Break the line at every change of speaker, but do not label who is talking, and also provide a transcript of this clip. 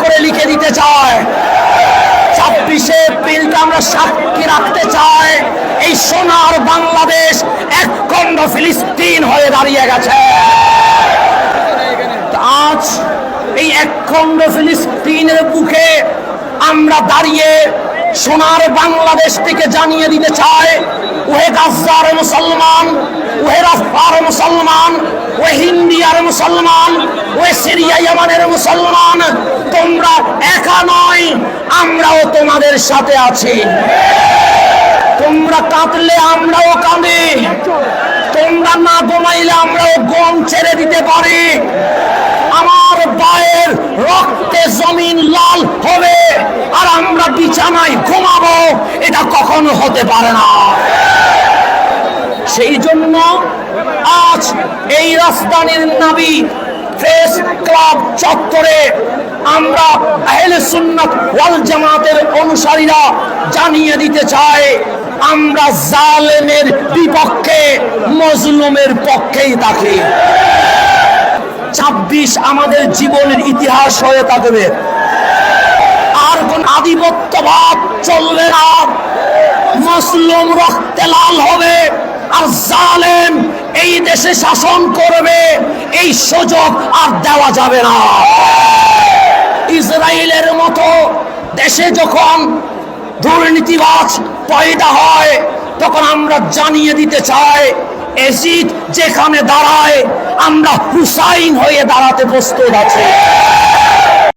করে লিখে দিতে চায়। ছাব্বিশে এপ্রিলটা আমরা সাক্ষী রাখতে চাই। এই সোনার বাংলাদেশ একখণ্ড ফিলিস্তিন হয়ে দাঁড়িয়ে গেছে। আজ এই একখণ্ড ফিলিস্তিনের বুকে আমরা দাঁড়িয়ে সোনার বাংলাদেশ থেকে জানিয়ে দিতে চাই ওহে গাজার মুসলমান, ওহে রাফার মুসলমান, ওহে হিন্দিয়ার মুসলমান, ওহে সিরিয়া ইয়ামানের মুসলমান, তোমরা একা নয়, আমরাও তোমাদের সাথে আছি। তোমরা কাঁদলে আমরাও কাঁদি, তোমরা না ঘুমাইলে আমরাও গম ছেড়ে দিতে পারি। আমার পায়ের রক্তে জমিন লাল হবে। বিছানায় ঘুমাবো, এটা কখনো হতে পারে না। সেই জন্য আজ এই রাজধানীর নাবি প্রেস ক্লাব চত্বরে আমরা আহলে সুন্নাত ওয়াল জামাতের অনুসারীরা জানিয়ে দিতে চাই, আমরা জালেমের বিপক্ষে, মজলুমের পক্ষেই থাকি। ছাব্বিশ আমাদের জীবনের ইতিহাস হয়ে থাকবে। আধিপত্যবাদ চলবে না। মুসলিম রক্তে লাল হবে আর জালেম এই দেশে শাসন করবে। এই সুযোগ আর দেওয়া যাবে না। ইসরায়েলের মতো দেশে যখন দুর্নীতিবাজ পয়দা হয়, তখন আমরা জানিয়ে দিতে চাই এজিদ যেখানে দাঁড়ায়, আমরা হুসাইন হয়ে দাঁড়াতে প্রস্তুত আছি।